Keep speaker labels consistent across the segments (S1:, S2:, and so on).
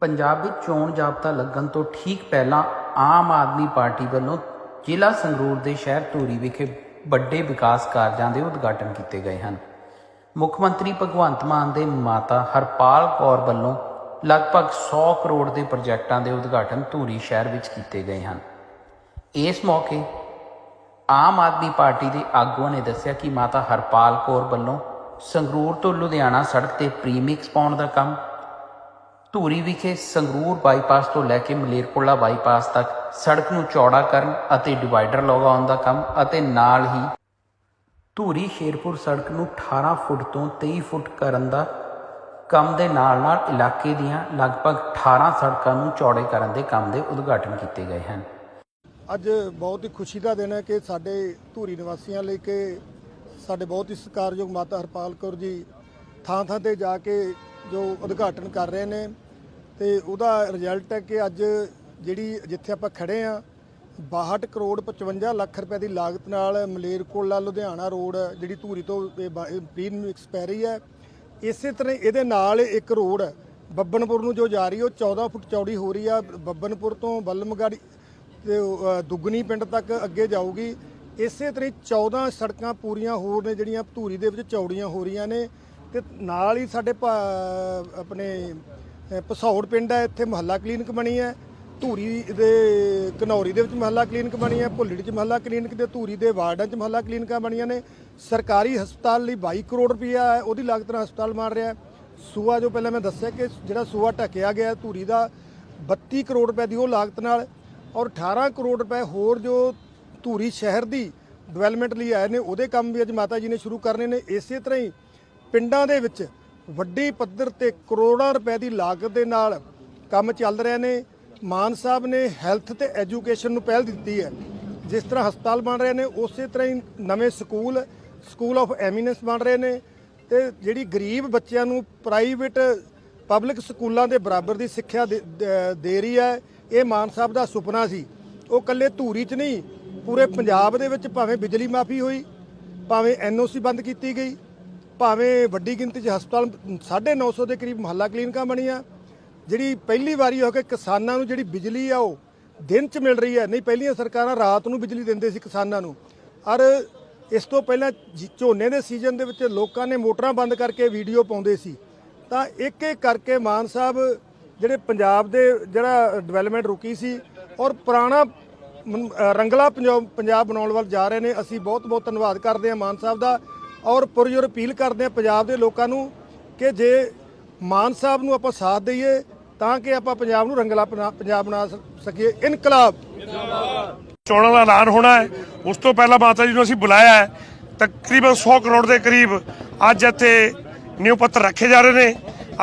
S1: ਪੰਜਾਬ ਵਿੱਚ ਚੋਣ ਜਾਬਤਾ ਲੱਗਣ ਤੋਂ ਠੀਕ ਪਹਿਲਾਂ ਆਮ ਆਦਮੀ ਪਾਰਟੀ ਵੱਲੋਂ ਜ਼ਿਲ੍ਹਾ ਸੰਗਰੂਰ ਦੇ ਸ਼ਹਿਰ ਧੂਰੀ ਵਿਖੇ ਵੱਡੇ ਵਿਕਾਸ ਕਾਰਜਾਂ ਦੇ ਉਦਘਾਟਨ ਕੀਤੇ ਗਏ ਹਨ। ਮੁੱਖ ਮੰਤਰੀ ਭਗਵੰਤ ਮਾਨ ਦੇ ਮਾਤਾ ਹਰਪਾਲ ਕੌਰ ਵੱਲੋਂ ਲਗਭਗ 100 ਕਰੋੜ ਦੇ ਪ੍ਰੋਜੈਕਟਾਂ ਦੇ ਉਦਘਾਟਨ ਧੂਰੀ ਸ਼ਹਿਰ ਵਿੱਚ ਕੀਤੇ ਗਏ ਹਨ। ਇਸ ਮੌਕੇ ਆਮ ਆਦਮੀ ਪਾਰਟੀ ਦੇ ਆਗੂਆਂ ਨੇ ਦੱਸਿਆ ਕਿ ਮਾਤਾ ਹਰਪਾਲ ਕੌਰ ਵੱਲੋਂ ਸੰਗਰੂਰ ਤੋਂ ਲੁਧਿਆਣਾ ਸੜਕ ਤੇ ਪ੍ਰੀਮਿਕਸ ਪਾਉਣ ਦਾ ਕੰਮ ਧੂਰੀ ਵਿਖੇ ਸੰਗਰੂਰ ਬਾਈਪਾਸ ਤੋਂ ਲੈ ਕੇ ਮਲੇਰਕੋਲਾ ਬਾਈਪਾਸ ਤੱਕ ਸੜਕ ਨੂੰ ਚੌੜਾ ਕਰਨ ਅਤੇ ਡਿਵਾਈਡਰ ਲਗਾਉਣ ਦਾ ਕੰਮ ਅਤੇ ਨਾਲ ਹੀ ਧੂਰੀ ਸ਼ੇਰਪੁਰ ਸੜਕ ਨੂੰ 18 ਫੁੱਟ ਤੋਂ 23 ਫੁੱਟ ਕਰਨ ਦਾ ਕੰਮ ਦੇ ਨਾਲ-ਨਾਲ ਇਲਾਕੇ ਦੀਆਂ ਲਗਭਗ 18 ਸੜਕਾਂ ਨੂੰ ਚੌੜੇ ਕਰਨ ਦੇ ਕੰਮ ਦੇ ਉਦਘਾਟਨ ਕੀਤੇ ਗਏ ਹਨ।
S2: ਅੱਜ ਬਹੁਤ ਹੀ ਖੁਸ਼ੀ ਦਾ ਦਿਨ ਹੈ ਕਿ ਸਾਡੇ ਧੂਰੀ ਨਿਵਾਸੀਆਂ ਲਈ ਕਿ ਸਾਡੇ ਬਹੁਤ ਹੀ ਸਤਿਕਾਰਯੋਗ ਮਾਤਾ ਹਰਪਾਲ ਕੌਰ ਜੀ ਥਾਂ ਥਾਂ ਤੇ ਜਾ ਕੇ ਜੋ ਉਦਘਾਟਨ ਕਰ ਰਹੇ ਨੇ। ਤੇ ਉਹਦਾ ਰਿਜ਼ਲਟ ਹੈ ਕਿ ਅੱਜ ਜਿਹੜੀ ਜਿੱਥੇ ਆਪਾਂ ਖੜੇ ਆ 62 ਕਰੋੜ 55 ਲੱਖ ਰੁਪਏ ਦੀ ਲਾਗਤ ਨਾਲ ਮਲੇਰਕੋਟਲਾ ਲੁਧਿਆਣਾ ਰੋਡ ਜਿਹੜੀ ਧੂਰੀ ਤੋਂ ਪ੍ਰੀਨ ਮਿਕਸ ਪੈ ਰਹੀ ਹੈ। ਇਸੇ ਤਰ੍ਹਾਂ ਇਹਦੇ ਨਾਲ ਇੱਕ ਰੋਡ ਬੱਬਨਪੁਰ ਨੂੰ ਜੋ ਜਾ ਰਹੀ ਉਹ 14 ਫੁੱਟ ਚੌੜੀ ਹੋ ਰਹੀ ਆ। ਬੱਬਨਪੁਰ ਤੋਂ ਬੱਲਮਗੜੀ ਤੇ ਉਹ, ਦੁੱਗਣੀ ਪਿੰਡ ਤੱਕ ਅੱਗੇ ਜਾਊਗੀ। ਇਸੇ ਤਰ੍ਹਾਂ ਹੀ 14 ਸੜਕਾਂ ਪੂਰੀਆਂ ਹੋਰ ਨੇ ਜਿਹੜੀਆਂ ਧੂਰੀ ਦੇ ਵਿੱਚ ਚੌੜੀਆਂ ਹੋ ਰਹੀਆਂ ਨੇ। ਤੇ ਨਾਲ ਹੀ ਸਾਡੇ ਭਾ- ਆਪਣੇ ਪਸੌੜ ਪਿੰਡ ਹੈ, ਇੱਥੇ ਮੁਹੱਲਾ ਕਲੀਨਿਕ ਬਣੀ ਹੈ। ਧੂਰੀ ਦੇ ਕਨੌਰੀ ਦੇ ਵਿੱਚ ਮੁਹੱਲਾ ਕਲੀਨਿਕ ਬਣੀ ਹੈ, ਭੁੱਲੜੀ 'ਚ ਮੁਹੱਲਾ ਕਲੀਨਿਕ ਤੇ ਧੂਰੀ ਦੇ ਵਾਰਡਾਂ 'ਚ ਮੁਹੱਲਾ ਕਲੀਨਿਕਾਂ ਬਣੀਆਂ ਨੇ। ਸਰਕਾਰੀ ਹਸਪਤਾਲ ਲਈ 22 ਕਰੋੜ ਰੁਪਈਆ ਹੈ, ਉਹਦੀ ਲਾਗਤ ਨਾਲ ਹਸਪਤਾਲ ਬਣ ਰਿਹਾ ਸੂਆ ਜੋ ਪਹਿਲਾਂ ਮੈਂ ਦੱਸਿਆ ਕਿ ਜਿਹੜਾ ਸੂਆ ਢੱਕਿਆ ਗਿਆ, ਧੂਰੀ ਦਾ 32 ਕਰੋੜ ਰੁਪਏ ਦੀ ਉਹ ਲਾਗਤ ਨਾਲ ਔਰ 18 ਕਰੋੜ ਰੁਪਏ ਹੋਰ ਜੋ ਧੂਰੀ ਸ਼ਹਿਰ ਦੀ ਡਿਵੈਲਪਮੈਂਟ ਲਈ ਆਏ ਨੇ, ਉਹਦੇ ਕੰਮ ਵੀ ਅੱਜ ਮਾਤਾ ਜੀ ਨੇ ਸ਼ੁਰੂ ਕਰਨੇ ਨੇ। ਇਸੇ ਤਰ੍ਹਾਂ ਹੀ ਪਿੰਡਾਂ ਦੇ ਵਿੱਚ ਵੱਡੀ ਪੱਧਰ ਤੇ ਕਰੋੜਾਂ ਰੁਪਏ ਦੀ ਲਾਗਤ ਦੇ ਨਾਲ ਕੰਮ ਚੱਲ ਰਹੇ ਨੇ। ਮਾਨ ਸਾਹਿਬ ਨੇ ਹੈਲਥ ਤੇ ਐਜੂਕੇਸ਼ਨ ਨੂੰ ਪਹਿਲ ਦਿੱਤੀ ਹੈ। ਜਿਸ ਤਰ੍ਹਾਂ ਹਸਪਤਾਲ ਬਣ ਰਹੇ ਨੇ, ਉਸੇ ਤਰ੍ਹਾਂ ਹੀ ਨਵੇਂ ਸਕੂਲ ਸਕੂਲ ਆਫ ਐਮੀਨੈਂਸ ਬਣ ਰਹੇ ਨੇ ਤੇ ਜਿਹੜੀ ਗਰੀਬ ਬੱਚਿਆਂ ਨੂੰ ਪ੍ਰਾਈਵੇਟ ਪਬਲਿਕ ਸਕੂਲਾਂ ਦੇ ਬਰਾਬਰ ਦੀ ਸਿੱਖਿਆ ਦੇ- ਦੇ ਦੇ ਰਹੀ ਹੈ। ਇਹ ਮਾਨ ਸਾਹਿਬ ਦਾ ਸੁਪਨਾ ਸੀ। ਉਹ ਕੱਲੇ ਧੂਰੀ 'ਚ ਨਹੀਂ, ਪੂਰੇ ਪੰਜਾਬ ਦੇ ਵਿੱਚ ਭਾਵੇਂ ਬਿਜਲੀ ਮਾਫੀ ਹੋਈ, ਭਾਵੇਂ ਐਨਓਸੀ ਬੰਦ ਕੀਤੀ ਗਈ ਭਾਵੇਂ ਵੱਡੀ ਗਿਣਤੀ 'ਚ ਹਸਪਤਾਲ 950 ਦੇ ਕਰੀਬ ਮੁਹੱਲਾ ਕਲੀਨਿਕਾਂ ਬਣੀਆਂ। ਜਿਹੜੀ ਪਹਿਲੀ ਵਾਰੀ ਹੋ ਕੇ ਕਿਸਾਨਾਂ ਨੂੰ ਜਿਹੜੀ ਬਿਜਲੀ ਆ ਉਹ ਦਿਨ 'ਚ ਮਿਲ ਰਹੀ ਹੈ। ਨਹੀਂ, ਪਹਿਲੀਆਂ ਸਰਕਾਰਾਂ ਰਾਤ ਨੂੰ ਬਿਜਲੀ ਦਿੰਦੇ ਸੀ ਕਿਸਾਨਾਂ ਨੂੰ। ਔਰ ਇਸ ਤੋਂ ਪਹਿਲਾਂ ਝੋਨੇ ਦੇ ਸੀਜ਼ਨ ਦੇ ਵਿੱਚ ਲੋਕਾਂ ਨੇ ਮੋਟਰਾਂ ਬੰਦ ਕਰਕੇ ਵੀਡੀਓ ਪਾਉਂਦੇ ਸੀ। ਤਾਂ ਇੱਕ ਇੱਕ ਕਰਕੇ ਮਾਨ ਸਾਹਿਬ ਜਿਹੜੇ ਪੰਜਾਬ ਦੇ ਜਿਹੜਾ ਡਿਵੈਲਪਮੈਂਟ ਰੁਕੀ ਸੀ ਔਰ ਪੁਰਾਣਾ ਰੰਗਲਾ ਪੰਜਾਬ ਬਣਾਉਣ ਵੱਲ ਜਾ ਰਹੇ ਨੇ, ਅਸੀਂ ਬਹੁਤ ਬਹੁਤ ਧੰਨਵਾਦ ਕਰਦੇ ਹਾਂ ਮਾਨ ਸਾਹਿਬ ਦਾ। ਔਰ ਪੁਰਜੋਰ ਅਪੀਲ ਕਰਦੇ ਹਾਂ ਪੰਜਾਬ ਦੇ ਲੋਕਾਂ ਨੂੰ ਕਿ ਜੇ ਮਾਨ ਸਾਹਿਬ ਨੂੰ ਆਪਾਂ ਸਾਥ ਦਈਏ, ਤਾਂ ਕਿ ਆਪਾਂ ਪੰਜਾਬ ਨੂੰ ਰੰਗਲਾ ਬਣਾ- ਪੰਜਾਬ ਬਣਾ ਸ- ਸਕੀਏ। ਇਨਕਲਾਬ।
S3: ਚੋਣਾਂ ਦਾ ਐਲਾਨ ਹੋਣਾ ਹੈ। ਉਸ ਤੋਂ ਪਹਿਲਾਂ ਮਾਤਾ ਜੀ ਨੂੰ ਅਸੀਂ ਬੁਲਾਇਆ ਹੈ। ਤਕਰੀਬਨ 100 ਕਰੋੜ ਦੇ ਕਰੀਬ ਅੱਜ ਇੱਥੇ ਨਿਊ ਪੱਤਰ ਰੱਖੇ ਜਾ ਰਹੇ ਨੇ।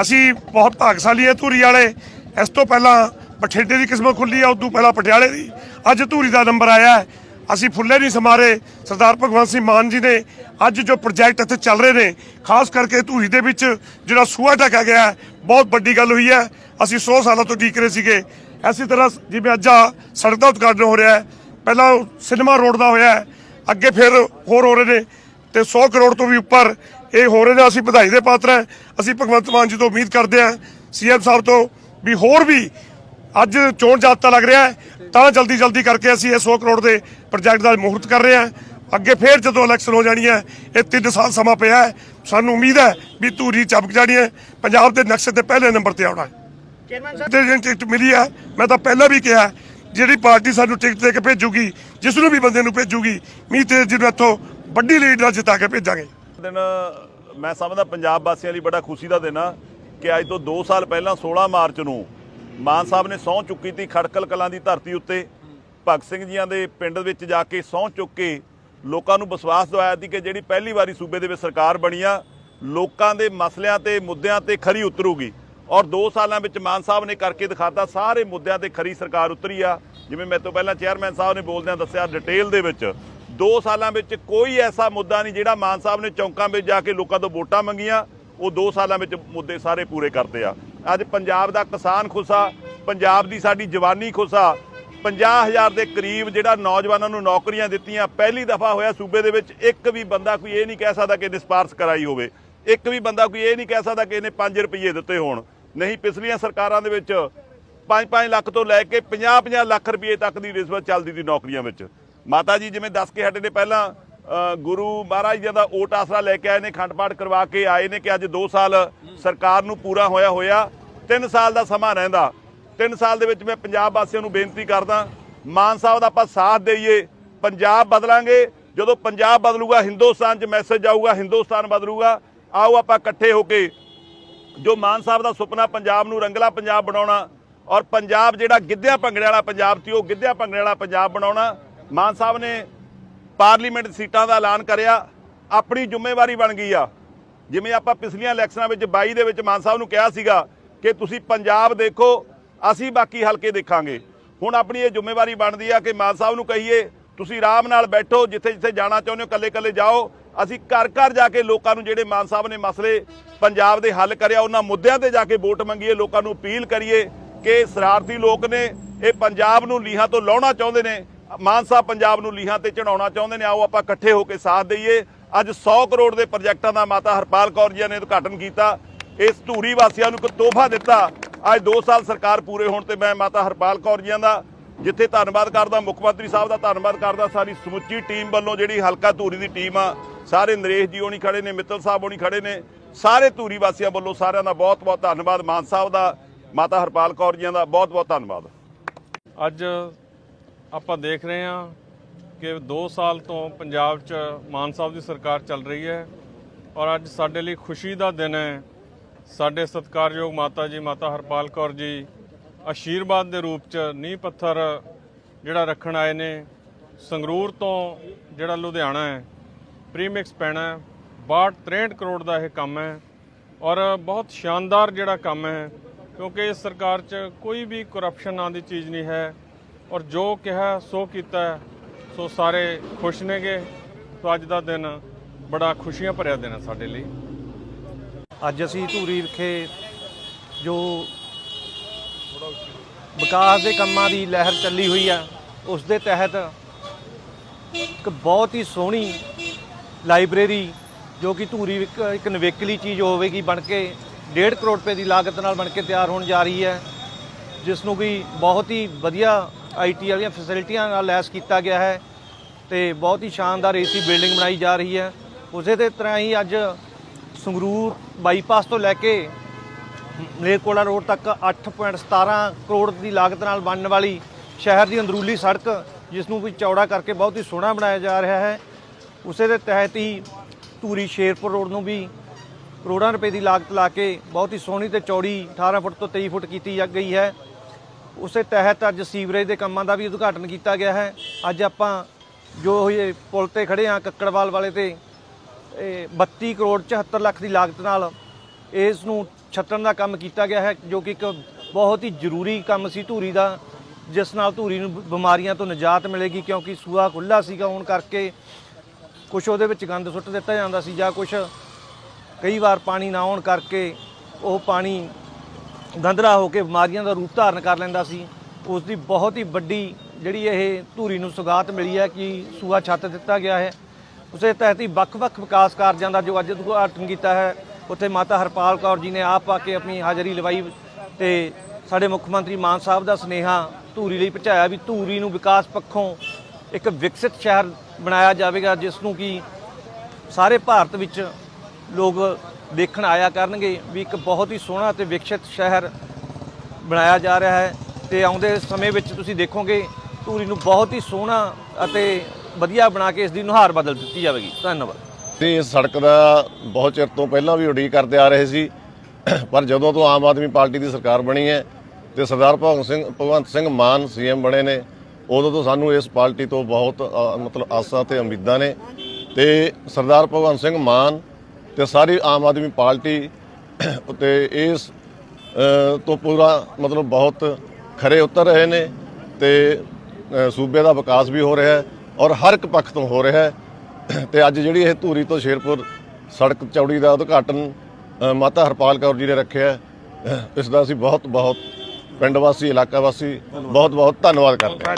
S3: ਅਸੀਂ ਬਹੁਤ ਭਾਗਸ਼ਾਲੀ ਹੈ ਧੂਰੀ ਵਾਲੇ। ਇਸ ਤੋਂ ਪਹਿਲਾਂ ਬਠਿੰਡੇ ਦੀ ਕਿਸਮਤ ਖੁੱਲੀ ਆ ਉਦੋਂ ਪਹਿਲਾਂ ਪਟਿਆਲੇ ਦੀ। ਅੱਜ ਧੂਰੀ ਦਾ ਨੰਬਰ ਆਇਆ ਹੈ। ਅਸੀਂ ਫੁੱਲੇ ਨਹੀਂ ਸਮਾਰੇ। ਸਰਦਾਰ ਭਗਵੰਤ ਸਿੰਘ ਮਾਨ ਜੀ ਨੇ ਅੱਜ ਜੋ ਪ੍ਰੋਜੈਕਟ ਇੱਥੇ ਚੱਲ ਰਹੇ ਨੇ, ਖਾਸ ਕਰਕੇ ਧੂਈ ਦੇ ਵਿੱਚ ਜਿਹੜਾ ਸੂਆ ਢੱਕਿਆ ਗਿਆ ਬਹੁਤ ਵੱਡੀ ਗੱਲ ਹੋਈ ਹੈ। ਅਸੀਂ 100 ਸਾਲਾਂ ਤੋਂ ਉਡੀਕ ਰਹੇ ਸੀਗੇ। ਐਸੀ ਤਰ੍ਹਾਂ ਜਿਵੇਂ ਅੱਜ ਆਹ ਸੜਕ ਦਾ ਉਦਘਾਟਨ ਹੋ ਰਿਹਾ ਹੈ। ਪਹਿਲਾਂ ਸਿਨੇਮਾ ਰੋਡ ਦਾ ਹੋਇਆ ਅੱਗੇ ਫਿਰ ਹੋਰ ਹੋ ਰਹੇ ਨੇ ਤੇ 100 ਕਰੋੜ ਤੋਂ ਵੀ ਉੱਪਰ ਇਹ ਹੋ ਰਹੇ ਨੇ। ਅਸੀਂ ਵਧਾਈ ਦੇ ਪਾਤਰ ਹਾਂ। ਅਸੀਂ ਭਗਵੰਤ ਮਾਨ ਜੀ ਤੋਂ ਉਮੀਦ ਕਰਦੇ ਹਾਂ ਸੀਐਮ ਸਾਹਿਬ ਤੋਂ ਵੀ ਹੋਰ ਵੀ ਅੱਜ ਚੋਣ ਜਾਬਤਾ ਲੱਗ ਰਿਹਾ ਹੈ ਤਾਂ ਜਲਦੀ ਜਲਦੀ ਕਰਕੇ ਅਸੀਂ ਇਹ 100 ਕਰੋੜ ਦੇ ਪ੍ਰੋਜੈਕਟ ਦਾ ਮੁਹੂਰਤ ਕਰ ਰਹੇ ਹਾਂ। ਅੱਗੇ ਫੇਰ ਜਦੋਂ ਇਲੈਕਸ਼ਨ ਹੋ ਜਾਣੀ ਹੈ ਇਹ 3 ਸਾਲ ਸਮਾਂ ਪਿਆ ਹੈ। ਸਾਨੂੰ ਉਮੀਦ ਹੈ ਵੀ ਧੂਰੀ ਚਮਕ ਜਾਣੀ ਹੈ। ਪੰਜਾਬ ਦੇ ਨਕਸ਼ੇ ਤੇ ਪਹਿਲੇ ਨੰਬਰ ਤੇ ਆਉਣਾ ਹੈ। ਤੇ ਜਿਹੜੀ ਟਿਕਟ ਮਿਲੀ ਹੈ ਮੈਂ ਤਾਂ ਪਹਿਲਾਂ ਵੀ ਕਿਹਾ ਜਿਹੜੀ ਪਾਰਟੀ ਸਾਨੂੰ ਟਿਕਟ ਦੇ ਕੇ ਭੇਜੂਗੀ ਜਿਸ ਨੂੰ ਵੀ ਬੰਦੇ ਨੂੰ ਭੇਜੂਗੀ ਮੀਤ ਤੇ ਜਿਹਨੂੰ ਇੱਥੋਂ ਵੱਡੀ ਲੀਡ ਨਾਲ ਜਿਤਾ ਕੇ ਭੇਜਾਂਗੇ।
S4: ਦਿਨ ਮੈਂ ਸਮਝਦਾ ਪੰਜਾਬ ਵਾਸੀਆਂ ਲਈ ਬੜਾ ਖੁਸ਼ੀ ਦਾ ਦਿਨ ਆ ਕਿ ਅੱਜ ਤੋਂ 2 ਸਾਲ ਪਹਿਲਾਂ 16 ਮਾਰਚ ਨੂੰ ਮਾਨ ਸਾਹਿਬ ਨੇ ਸਹੁੰ ਚੁੱਕੀ ਤੀ ਖੜਕਲ ਕਲਾਂ ਦੀ ਧਰਤੀ ਉੱਤੇ। ਭਗਤ ਸਿੰਘ ਜੀਆਂ ਦੇ ਪਿੰਡ ਵਿੱਚ ਜਾ ਕੇ ਸਹੁੰ ਚੁੱਕ ਕੇ ਲੋਕਾਂ ਨੂੰ ਵਿਸ਼ਵਾਸ ਦਿਵਾਇਆ ਸੀ ਕਿ ਜਿਹੜੀ ਪਹਿਲੀ ਵਾਰੀ ਸੂਬੇ ਦੇ ਵਿੱਚ ਸਰਕਾਰ ਬਣੀ ਆ, ਲੋਕਾਂ ਦੇ ਮਸਲਿਆਂ ਤੇ ਮੁੱਦਿਆਂ ਤੇ ਖਰੀ ਉਤਰੂਗੀ। ਔਰ 2 ਸਾਲਾਂ ਵਿੱਚ ਮਾਨ ਸਾਹਿਬ ਨੇ ਕਰਕੇ ਦਿਖਾਤਾ ਸਾਰੇ ਮੁੱਦਿਆਂ ਤੇ ਖਰੀ ਸਰਕਾਰ ਉਤਰੀ ਆ। ਜਿਵੇਂ ਮੇਰੇ ਤੋਂ ਪਹਿਲਾਂ ਚੇਅਰਮੈਨ ਸਾਹਿਬ ਨੇ ਬੋਲਦਿਆਂ ਦੱਸਿਆ ਡਿਟੇਲ ਦੇ ਵਿੱਚ 2 ਸਾਲਾਂ ਵਿੱਚ ਕੋਈ ਐਸਾ ਮੁੱਦਾ ਨਹੀਂ ਜਿਹੜਾ ਮਾਨ ਸਾਹਿਬ ਨੇ ਚੌਂਕਾਂ ਵਿੱਚ ਜਾ ਕੇ ਲੋਕਾਂ ਤੋਂ ਵੋਟਾਂ ਮੰਗੀਆਂ, ਉਹ 2 ਸਾਲਾਂ ਵਿੱਚ ਮੁੱਦੇ ਸਾਰੇ ਪੂਰੇ ਕਰਦੇ ਆ। ਅੱਜ ਪੰਜਾਬ ਦਾ ਕਿਸਾਨ ਖੁਸ਼ਾ, ਪੰਜਾਬ ਦੀ ਸਾਡੀ ਜਵਾਨੀ ਖੁਸ਼ਾ। 50000 ਦੇ ਕਰੀਬ ਜਿਹੜਾ ਨੌਜਵਾਨਾਂ ਨੂੰ ਨੌਕਰੀਆਂ ਦਿੱਤੀਆਂ, ਪਹਿਲੀ ਦਫਾ ਹੋਇਆ ਸੂਬੇ ਦੇ ਵਿੱਚ, ਇੱਕ ਵੀ ਬੰਦਾ ਕੋਈ ਇਹ ਨਹੀਂ ਕਹਿ ਸਕਦਾ ਕਿ ਇਹਨੇ ਸਪਾਰਸ਼ ਕਰਾਈ ਹੋਵੇ। ਇੱਕ ਵੀ ਬੰਦਾ ਕੋਈ ਇਹ ਨਹੀਂ ਕਹਿ ਸਕਦਾ ਕਿ ਇਹਨੇ 5 ਰੁਪਏ ਦਿੱਤੇ ਹੋਣ। ਨਹੀਂ, ਪਿਛਲੀਆਂ ਸਰਕਾਰਾਂ ਦੇ ਵਿੱਚ 5-5 ਲੱਖ ਤੋਂ ਲੈ ਕੇ 50-50 ਲੱਖ ਰੁਪਏ ਤੱਕ ਦੀ ਰਿਸ਼ਵਤ ਚੱਲਦੀ ਸੀ ਨੌਕਰੀਆਂ ਵਿੱਚ। ਮਾਤਾ ਜੀ, ਜਿਵੇਂ ਦੱਸ ਕੇ ਹਟੇ ਨੇ ਪਹਿਲਾਂ ਗੁਰੂ ਮਹਾਰਾਜ ਜੀ ਦਾ ਓਟ ਆਸਰਾ ਲੈ ਕੇ ਆਏ ਨੇ, ਖੰਡ ਪਾਠ ਕਰਵਾ ਕੇ ਆਏ ਨੇ ਕਿ ਅੱਜ 2 ਸਾਲ ਸਰਕਾਰ ਨੂੰ ਪੂਰਾ ਹੋਇਆ ਹੋਇਆ 3 ਸਾਲ ਦਾ ਸਮਾਂ ਰਹਿੰਦਾ। 3 ਸਾਲ ਦੇ ਵਿੱਚ ਮੈਂ ਪੰਜਾਬ ਵਾਸੀਆਂ ਨੂੰ ਬੇਨਤੀ ਕਰਦਾ, ਮਾਨ ਸਾਹਿਬ ਦਾ ਆਪਾਂ ਸਾਥ ਦੇਈਏ, ਪੰਜਾਬ ਬਦਲਾਂਗੇ, ਜਦੋਂ ਪੰਜਾਬ ਬਦਲੂਗਾ, ਹਿੰਦੁਸਤਾਨ 'ਚ ਮੈਸੇਜ ਜਾਊਗਾ ਹਿੰਦੁਸਤਾਨ ਬਦਲੂਗਾ, ਆਓ ਆਪਾਂ ਇਕੱਠੇ ਹੋ ਕੇ ਜੋ ਮਾਨ ਸਾਹਿਬ ਦਾ ਸੁਪਨਾ ਪੰਜਾਬ ਨੂੰ ਰੰਗਲਾ ਪੰਜਾਬ ਬਣਾਉਣਾ ਔਰ ਪੰਜਾਬ ਜਿਹੜਾ ਗਿੱਧਿਆਂ ਭੰਗੜੇ ਵਾਲਾ ਪੰਜਾਬ ਸੀ, ਉਹ ਗਿੱਧਿਆਂ ਭੰਗੜੇ ਵਾਲਾ ਪੰਜਾਬ ਬਣਾਉਣਾ। ਮਾਨ ਸਾਹਿਬ ਨੇ ਪਾਰਲੀਮੈਂਟ ਸੀਟਾਂ ਦਾ ਐਲਾਨ ਕਰਿਆ, ਆਪਣੀ ਜ਼ਿੰਮੇਵਾਰੀ ਬਣ ਗਈ ਆ। ਜਿਵੇਂ ਆਪਾਂ ਪਿਛਲੀਆਂ ਇਲੈਕਸ਼ਨਾਂ ਵਿੱਚ 22 ਦੇ ਵਿੱਚ ਮਾਨ ਸਾਹਿਬ ਨੂੰ ਕਿਹਾ ਸੀਗਾ ਕਿ ਤੁਸੀਂ ਪੰਜਾਬ ਦੇਖੋ, ਅਸੀਂ ਬਾਕੀ ਹਲਕੇ ਦੇਖਾਂਗੇ। ਹੁਣ ਆਪਣੀ ਇਹ ਜ਼ਿੰਮੇਵਾਰੀ ਬਣਦੀ ਆ ਕਿ ਮਾਨ ਸਾਹਿਬ ਨੂੰ ਕਹੀਏ, ਤੁਸੀਂ ਆਰਾਮ ਨਾਲ ਬੈਠੋ ਜਿੱਥੇ ਜਿੱਥੇ ਜਾਣਾ ਚਾਹੁੰਦੇ ਹੋ ਕੱਲੇ ਕੱਲੇ ਜਾਓ। ਅਸੀਂ ਘਰ ਘਰ ਜਾ ਕੇ ਲੋਕਾਂ ਨੂੰ ਜਿਹੜੇ ਮਾਨ ਸਾਹਿਬ ਨੇ ਮਸਲੇ ਪੰਜਾਬ ਦੇ ਹੱਲ ਕਰਿਆ, ਉਹਨਾਂ ਮੁੱਦਿਆਂ ਤੇ ਜਾ ਕੇ ਵੋਟ ਮੰਗੀਏ, ਲੋਕਾਂ ਨੂੰ ਅਪੀਲ ਕਰੀਏ ਕਿ ਸ਼ਰਾਰਤੀ ਲੋਕ ਨੇ, ਇਹ ਪੰਜਾਬ ਨੂੰ ਲੀਹਾਂ ਤੋਂ ਲਾਉਣਾ ਚਾਹੁੰਦੇ ਨੇ। ਮਾਨਸਾ ਪੰਜਾਬ ਨੂੰ ਲੀਹਾਂ ਤੇ ਚੜਾਉਣਾ ਚਾਹੁੰਦੇ ਨੇ, ਆਓ ਆਪਾਂ ਇਕੱਠੇ ਹੋ ਕੇ ਸਾਥ ਦਈਏ। ਅੱਜ 100 ਕਰੋੜ ਦੇ ਪ੍ਰੋਜੈਕਟਾਂ ਦਾ ਮਾਤਾ ਹਰਪਾਲ ਕੌਰ ਜੀ ਨੇ ਉਦਘਾਟਨ ਕੀਤਾ। ਇਸ ਧੂਰੀ ਵਾਸੀਆਂ ਨੂੰ ਇੱਕ ਤੋਹਫਾ ਦਿੱਤਾ। ਅੱਜ 2 ਸਾਲ ਸਰਕਾਰ ਪੂਰੇ ਹੋਣ ਤੇ ਮੈਂ ਮਾਤਾ ਹਰਪਾਲ ਕੌਰ ਜੀ ਦਾ, ਜਿੱਥੇ ਧੰਨਵਾਦ ਕਰਦਾ, ਮੁੱਖ ਮੰਤਰੀ ਸਾਹਿਬ ਦਾ ਧੰਨਵਾਦ ਕਰਦਾ, ਸਾਰੀ ਸਮੁੱਚੀ ਟੀਮ ਵੱਲੋਂ ਜਿਹੜੀ ਹਲਕਾ ਧੂਰੀ ਦੀ ਟੀਮ ਆ, ਸਾਰੇ ਨਰੇਸ਼ ਜੀ ਹੋਣੀ ਖੜੇ ਨੇ, ਮਿੱਤਲ ਸਾਹਿਬ ਹੋਣੀ ਖੜੇ ਨੇ, ਸਾਰੇ ਧੂਰੀ ਵਾਸੀਆਂ ਵੱਲੋਂ ਸਾਰਿਆਂ ਦਾ ਬਹੁਤ ਬਹੁਤ ਧੰਨਵਾਦ। ਮਾਨ ਸਾਹਿਬ ਦਾ, ਮਾਤਾ ਹਰਪਾਲ ਕੌਰ ਜੀ ਦਾ ਬਹੁਤ ਬਹੁਤ ਧੰਨਵਾਦ।
S5: ਅੱਜ ਆਪਾਂ ਦੇਖ ਰਹੇ ਹਾਂ ਕਿ 2 ਸਾਲ ਤੋਂ ਪੰਜਾਬ 'ਚ ਮਾਨ ਸਾਹਿਬ ਦੀ ਸਰਕਾਰ ਚੱਲ ਰਹੀ ਹੈ ਔਰ ਅੱਜ ਸਾਡੇ ਲਈ ਖੁਸ਼ੀ ਦਾ ਦਿਨ ਹੈ। ਸਾਡੇ ਸਤਿਕਾਰਯੋਗ ਮਾਤਾ ਜੀ, ਮਾਤਾ ਹਰਪਾਲ ਕੌਰ ਜੀ ਆਸ਼ੀਰਵਾਦ ਦੇ ਰੂਪ 'ਚ ਨੀਂਹ ਪੱਥਰ ਜਿਹੜਾ ਰੱਖਣ ਆਏ ਨੇ। ਸੰਗਰੂਰ ਤੋਂ ਜਿਹੜਾ ਲੁਧਿਆਣਾ ਹੈ, ਪ੍ਰੀਮਿਕਸ ਪੈਣਾ ਹੈ 62 63 ਕਰੋੜ ਦਾ ਇਹ ਕੰਮ ਹੈ ਔਰ ਬਹੁਤ ਸ਼ਾਨਦਾਰ ਜਿਹੜਾ ਕੰਮ ਹੈ ਕਿਉਂਕਿ ਇਸ ਸਰਕਾਰ 'ਚ ਕੋਈ ਵੀ ਕਰਪਸ਼ਨ ਨਾਂ ਦੀ ਚੀਜ਼ ਨਹੀਂ ਹੈ। ਔਰ ਜੋ ਕਿਹਾ, ਸੋ ਕੀਤਾ ਸੋ ਸਾਰੇ ਖੁਸ਼ ਨੇਗੇ। ਸੋ ਅੱਜ ਦਾ ਦਿਨ ਬੜਾ ਖੁਸ਼ੀਆਂ ਭਰਿਆ ਦਿਨ ਹੈ ਸਾਡੇ ਲਈ।
S6: ਅੱਜ ਅਸੀਂ ਧੂਰੀ ਵਿਖੇ ਜੋ ਵਿਕਾਸ ਦੇ ਕੰਮਾਂ ਦੀ ਲਹਿਰ ਚੱਲੀ ਹੋਈ ਆ, ਉਸ ਦੇ ਤਹਿਤ ਇੱਕ ਬਹੁਤ ਹੀ ਸੋਹਣੀ ਲਾਇਬ੍ਰੇਰੀ ਜੋ ਕਿ ਧੂਰੀ ਇੱਕ ਇੱਕ ਨਵੇਕਲੀ ਚੀਜ਼ ਹੋਵੇਗੀ ਬਣ ਕੇ 1.5 ਕਰੋੜ ਰੁਪਏ ਦੀ ਲਾਗਤ ਨਾਲ ਬਣ ਕੇ ਤਿਆਰ ਹੋਣ ਜਾ ਰਹੀ ਹੈ, ਜਿਸ ਨੂੰ ਕਿ ਬਹੁਤ ਹੀ ਵਧੀਆ ਆਈਟੀ ਵਾਲੀਆਂ ਫੈਸਿਲਿਟੀਆਂ ਨਾਲ ਲੈਸ ਕੀਤਾ ਗਿਆ ਹੈ ਤੇ ਬਹੁਤ ਹੀ ਸ਼ਾਨਦਾਰ ਏਸੀ ਬਿਲਡਿੰਗ ਬਣਾਈ ਜਾ ਰਹੀ ਹੈ। ਉਸੇ ਦੇ ਤਰ੍ਹਾਂ ਹੀ ਅੱਜ ਸੰਗਰੂਰ ਬਾਈਪਾਸ ਤੋਂ ਲੈ ਕੇ ਮਲੇਰਕੋਟਲਾ ਰੋਡ ਤੱਕ 8.17 ਕਰੋੜ ਦੀ ਲਾਗਤ ਨਾਲ ਬਣਨ ਵਾਲੀ ਸ਼ਹਿਰ ਦੀ ਅੰਦਰੂਲੀ ਸੜਕ, ਜਿਸ ਨੂੰ ਵੀ ਚੌੜਾ ਕਰਕੇ ਬਹੁਤ ਹੀ ਸੋਹਣਾ ਬਣਾਇਆ ਜਾ ਰਿਹਾ ਹੈ। ਉਸੇ ਦੇ ਤਹਿਤ ਹੀ ਧੂਰੀ ਸ਼ੇਰਪੁਰ ਰੋਡ ਨੂੰ ਵੀ ਕਰੋੜਾਂ ਰੁਪਏ ਦੀ ਲਾਗਤ ਲਾ ਕੇ ਬਹੁਤ ਹੀ ਸੋਹਣੀ ਤੇ ਚੌੜੀ 18 ਫੁੱਟ ਤੋਂ 23 ਫੁੱਟ ਕੀਤੀ ਜਾ ਗਈ ਹੈ। ਉਸੇ ਤਹਿਤ ਅੱਜ ਸੀਵਰੇਜ ਦੇ ਕੰਮਾਂ ਦਾ ਵੀ ਉਦਘਾਟਨ ਕੀਤਾ ਗਿਆ ਹੈ। ਅੱਜ ਆਪਾਂ ਜੋ ਇਹ ਪੁਲ ਤੇ ਖੜੇ ਆ ਕੱਕੜਵਾਲ ਵਾਲੇ ਤੇ, ਇਹ 32 ਕਰੋੜ 74 ਲੱਖ ਦੀ ਲਾਗਤ ਨਾਲ ਇਸ ਨੂੰ ਛੱਤਣ ਦਾ ਕੰਮ ਕੀਤਾ ਗਿਆ ਹੈ, ਜੋ ਕਿ ਇੱਕ ਬਹੁਤ ਹੀ ਜ਼ਰੂਰੀ ਕੰਮ ਸੀ ਧੂਰੀ ਦਾ, ਜਿਸ ਨਾਲ ਧੂਰੀ ਨੂੰ ਬਿਮਾਰੀਆਂ ਤੋਂ ਨਿਜਾਤ ਮਿਲੇਗੀ ਕਿਉਂਕਿ ਸੂਆ ਖੁੱਲਾ ਸੀਗਾ, ਹੋਣ ਕਰਕੇ ਕੁਝ ਉਹਦੇ ਵਿੱਚ ਗੰਦ ਸੁੱਟ ਦਿੱਤਾ ਜਾਂਦਾ ਸੀ ਜਾਂ ਕੁਝ ਕਈ ਵਾਰ ਪਾਣੀ ਨਾ ਆਉਣ ਕਰਕੇ ਉਹ ਪਾਣੀ ਗੰਧਲਾ ਹੋ ਕੇ ਬਿਮਾਰੀਆਂ ਦਾ ਰੂਪ ਧਾਰਨ ਕਰ ਲੈਂਦਾ ਸੀ। ਉਸ ਦੀ ਬਹੁਤ ਹੀ ਵੱਡੀ ਜਿਹੜੀ ਇਹ ਧੂਰੀ ਨੂੰ ਸੁਗਾਤ ਮਿਲੀ ਹੈ ਕਿ ਸੂਆ ਛੱਤ ਦਿੱਤਾ ਗਿਆ ਹੈ। ਉਸੇ ਤਹਿਤ ਹੀ ਵੱਖ-ਵੱਖ ਵਿਕਾਸ ਕਾਰਜਾਂ ਦਾ ਜੋ ਅੱਜ ਉਦਘਾਟਨ ਕੀਤਾ ਹੈ, ਉੱਥੇ ਮਾਤਾ ਹਰਪਾਲ ਕੌਰ ਜੀ ਨੇ ਆਪ ਆ ਕੇ ਆਪਣੀ ਹਾਜ਼ਰੀ ਲਵਾਈ ਤੇ ਸਾਡੇ ਮੁੱਖ ਮੰਤਰੀ ਮਾਨ ਸਾਹਿਬ ਦਾ ਸਨੇਹਾ ਧੂਰੀ ਲਈ ਪਹੁੰਚਾਇਆ ਵੀ ਧੂਰੀ ਨੂੰ ਵਿਕਾਸ ਪੱਖੋਂ ਇੱਕ ਵਿਕਸਿਤ ਸ਼ਹਿਰ ਬਣਾਇਆ ਜਾਵੇਗਾ, ਜਿਸ ਨੂੰ ਕਿ ਸਾਰੇ ਭਾਰਤ ਵਿੱਚ ਲੋਕ ਦੇਖਣ ਆਇਆ ਕਰਨਗੇ ਵੀ ਇੱਕ ਬਹੁਤ ਹੀ ਸੋਹਣਾ ਤੇ ਵਿਕਸਿਤ ਸ਼ਹਿਰ ਬਣਾਇਆ ਜਾ ਰਿਹਾ ਹੈ ਤੇ ਆਉਂਦੇ ਸਮੇਂ ਵਿੱਚ ਤੁਸੀਂ ਦੇਖੋਗੇ ਧੂਰੀ ਨੂੰ ਬਹੁਤ ਹੀ ਸੋਹਣਾ ਅਤੇ ਵਧੀਆ ਬਣਾ ਕੇ ਇਸ ਦੀ ਨੁਹਾਰ ਬਦਲ ਦਿੱਤੀ ਜਾਵੇਗੀ। ਧੰਨਵਾਦ।
S7: ਤੇ ਇਸ ਸੜਕ ਦਾ ਬਹੁਤ ਚਿਰ ਤੋਂ ਪਹਿਲਾਂ ਵੀ ਉਡੀਕ ਕਰਦੇ ਆ ਰਹੇ ਸੀ, ਪਰ ਜਦੋਂ ਤੋਂ ਆਮ ਆਦਮੀ ਪਾਰਟੀ ਦੀ ਸਰਕਾਰ ਬਣੀ ਹੈ ਤੇ ਸਰਦਾਰ ਭਗਵੰਤ ਸਿੰਘ ਭਗਵੰਤ ਸਿੰਘ ਮਾਨ ਸੀਐਮ ਬਣੇ ਨੇ, ਉਦੋਂ ਤੋਂ ਸਾਨੂੰ ਇਸ ਪਾਰਟੀ ਤੋਂ ਬਹੁਤ ਮਤਲਬ ਆਸਾਂ ਤੇ ਉਮੀਦਾਂ ਨੇ ਤੇ ਸਰਦਾਰ ਭਗਵੰਤ ਸਿੰਘ ਮਾਨ ਤੇ ਸਾਰੀ ਆਮ ਆਦਮੀ ਪਾਰਟੀ ਤੇ ਇਸ ਤੋਂ ਪੂਰਾ ਮਤਲਬ ਬਹੁਤ ਖਰੇ ਉਤਰ ਰਹੇ ਨੇ ਤੇ ਸੂਬੇ ਦਾ ਵਿਕਾਸ ਵੀ ਹੋ ਰਿਹਾ ਹੈ ਔਰ ਹਰ ਇੱਕ ਪੱਖ ਤੋਂ ਹੋ ਰਿਹਾ ਹੈ। ਤੇ ਅੱਜ ਜਿਹੜੀ ਇਹ ਧੂਰੀ ਤੋਂ ਸ਼ੇਰਪੁਰ ਸੜਕ ਚੌੜੀ ਦਾ ਉਦਘਾਟਨ ਮਾਤਾ ਹਰਪਾਲ ਕੌਰ ਜੀ ਨੇ ਰੱਖਿਆ ਇਸ ਦਾ ਅਸੀਂ ਬਹੁਤ ਬਹੁਤ ਪਿੰਡ ਵਾਸੀ, ਇਲਾਕਾ ਵਾਸੀ ਬਹੁਤ ਬਹੁਤ ਧੰਨਵਾਦ ਕਰਦੇ ਹਾਂ।